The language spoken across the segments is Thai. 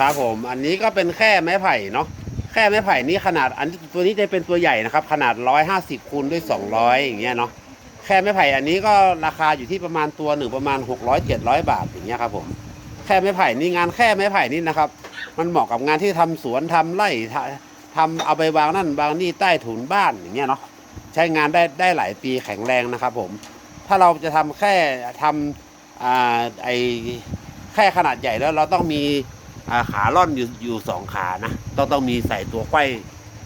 ครับผม อันนี้ก็เป็นแค่ไม้ไผ่เนาะแค่ไม้ไผ่นี้ขนาดอันตัวนี้จะเป็นตัวใหญ่นะครับ ขนาด150คูณด้วย200อย่างเงี้ยเนาะแค่ไม้ไผ่อันนี้ก็ราคาอยู่ที่ประมาณตัวหนึ่งประมาณ600 700บาทอย่างเงี้ยครับผมแค่ไม้ไผ่นี่งานแค่ไม้ไผ่นี่นะครับ มันเหมาะกับงานที่ทำสวนทำไร่ทำเอาไปวางนั่นวางนี่ใต้ถุนบ้านอย่างเงี้ยเนาะใช้งานได้ได้หลายปีแข็งแรงนะครับผม ถ้าเราจะทำแค่ทำอ่าไอแค่ขนาดใหญ่แล้วเราต้องมี ขาล่อนอยู่อยู่สองขานะต้องต้องมีใส่ตัวไข้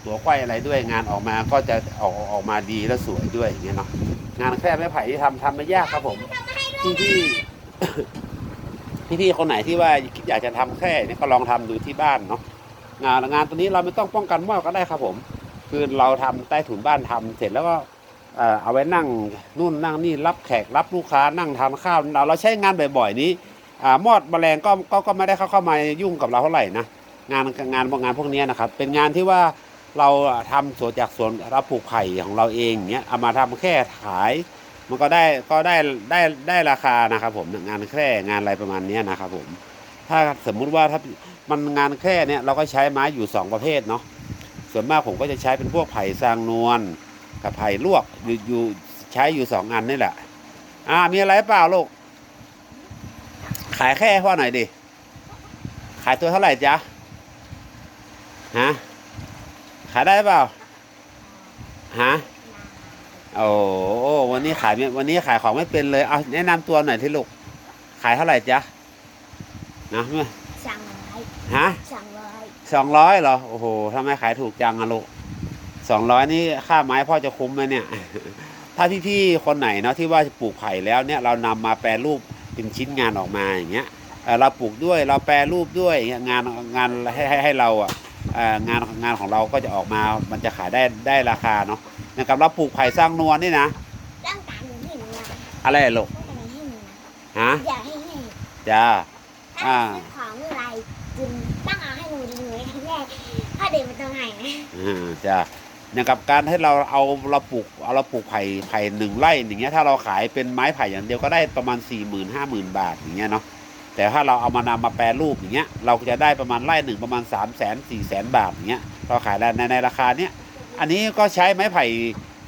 ตัวไข้อะไรด้วยงานออกมาก็จะออกออกมาดีและสวยด้วยอย่างเงี้ยเนาะงานแค่ไม้ไผ่ที่ทำทำไม่ยากครับผมพี่พี่พี่พี่คนไหนที่ว่าอยากจะทำแค่นี่ก็ลองทำดูที่บ้านเนาะงานงานตัวนี้เราไม่ต้องป้องกันหม้อก็ได้ครับผม คือเราทำใต้ถุนบ้านทำเสร็จแล้วก็เออเอาไว้นั่งนู่นนั่งนี่รับแขกรับลูกค้านั่งทานข้าวเราเราใช้งานบ่อย ๆ นี้ อ่ามอดแมลงก็ก็ก็ไม่ได้เข้าเข้ามายุ่งกับเราเท่าไหร่นะงานงานงานพวกนี้นะครับ เป็นงานที่ว่าเราทำสวนจากสวนเราปลูกไผ่ของเราเองเนี้ยเอามาทำแค่ขาย มันก็ได้ก็ได้ได้ได้ราคานะครับ ผมงานแค่งานอะไรประมาณนี้นะครับ ผม ถ้าสมมุติว่าถ้ามันงานแค่เนี้ยเราก็ใช้ไม้อยู่สองประเภทเนาะส่วนมากผมก็จะใช้เป็นพวกไผ่ซางนวลกับไผ่ลวกอยู่อยู่ใช้อยู่สองอันนี่แหละอ่ามีอะไรเปล่าลูก ขายแค่พ่อหน่อยดิ ขายตัวเท่าไหร่จ๊ะ ฮะ ขายได้เปล่า ฮะ โอ้โหวันนี้ขายไม่วันนี้ขายของไม่เป็นเลย เอาแนะนำตัวหน่อยที่ลูก ขายเท่าไหร่จ๊ะ นะเมื่อสองร้อยฮะสองร้อยสองร้อยเหรอ โอ้โหทำไมขายถูกจังอะลูกสองร้อยนี่ค่าไม้พ่อจะคุ้มไหมเนี่ย ถ้าพี่ๆคนไหนเนาะที่ว่าปลูกไผ่แล้วเนี่ยเรานำมาแปรรูป เป็นชิ้นงานออกมาอย่างเงี้ยเอ่อเราปลูกด้วยเราแปรรูปด้วยอย่างเงี้ยงานงานให้ให้ให้เราอะเอ่องานงานของเราก็จะออกมา มันจะขายได้ได้ราคาเนาะนะครับเราปลูกไผ่สร้างนวลนี่นะร่างกายหนูที่หนูนะอะไรอะลูกไม่เป็นไรให้หนูนะฮะอยากให้ให้จ้าถ้าอ่าซื้อของอะไรกินต้องเอาให้หนูดีหนูให้แม่ถ้าเด็กมันต้องให้นะอ่าจ้า เนี่ยกับการให้เราเอาเราปลูกเอาเราปลูกไผ่ไผ่หนึ่งไร่อย่างเงี้ยถ้าเราขายเป็นไม้ไผ่อย่างเดียวก็ได้ประมาณ4ี่หมื่นห้าหมื่นบาทอย่างเงี้ยเนาะแต่ถ้าเราเอามานำมาแปรรูปอย่างเงี้ยเราจะได้ประมาณไร่หนึ่งประมาณ3ามแสนสี่แสนบาทอย่างเงี้ยเราขายในในราคาเนี้ยอันนี้ก็ใช้ไม้ไผ่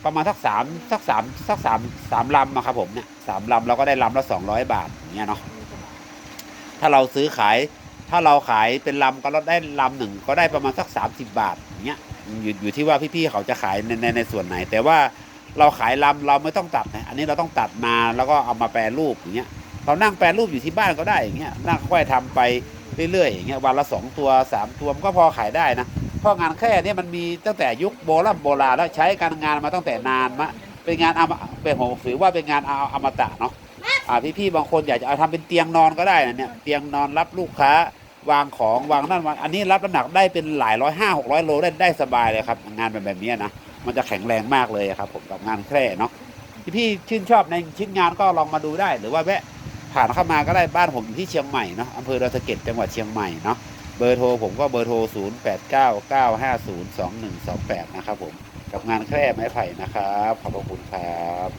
ประมาณสักสามสักสามสักสามสามลำอะครับผมเนี่ยสามลำเราก็ได้ลำละสองร้อยบาทอย่างเงี้ยเนาะถ้าเราซื้อขายถ้าเราขายเป็นลำก็เราได้ลำหนึ่งก็ได้ประมาณสัก30บาทอย่างเงี้ย อยู่อยู่ที่ว่าพี่ๆเขาจะขายในในในส่วนไหน แต่ว่าเราขายลำเราไม่ต้องตัดนะอันนี้เราต้องตัดมาแล้วก็เอามาแปรรูปอย่างเงี้ยเรานั่งแปรรูปอยู่ที่บ้านก็ได้อย่างเงี้ยนั่งค่อยทำไปเรื่อยๆอย่างเงี้ยวันละสองตัวสามตัวมันก็พอขายได้นะเพราะงานแค่เนี้มันมีตั้งแต่ยุคโบราณโบราณแล้วใช้การงานมาตั้งแต่นานมาเป็นงานอมเป็นผมถือว่าเป็นงานเอาอมตะเนาะอ่าพี่ๆบางคนอยากจะเอาทำเป็นเตียงนอนก็ได้นะเนี่ยเตียงนอนรับลูกค้า วางของวางนั่นวางอันนี้รับน้ำหนักได้เป็นหลายร้อยห้าหกร้อยโลได้ได้สบายเลยครับ งานแบบแบบนี้นะมันจะแข็งแรงมากเลยครับ ผมกับงานแคร่เนาะที่พี่ชื่นชอบในชิ้นงานก็ลองมาดูได้ หรือว่าแวะผ่านเข้ามาก็ได้บ้านผมอยู่ที่เชียงใหม่เนาะอำเภอดอยสะเก็ดจังหวัดเชียงใหม่เนาะเบอร์โทรผมก็เบอร์โทร 0 8 9 9 5 0 2 1 2 8 นะครับผม กับงานแคร่ไม้ไผ่นะครับ ขอบพระคุณครับ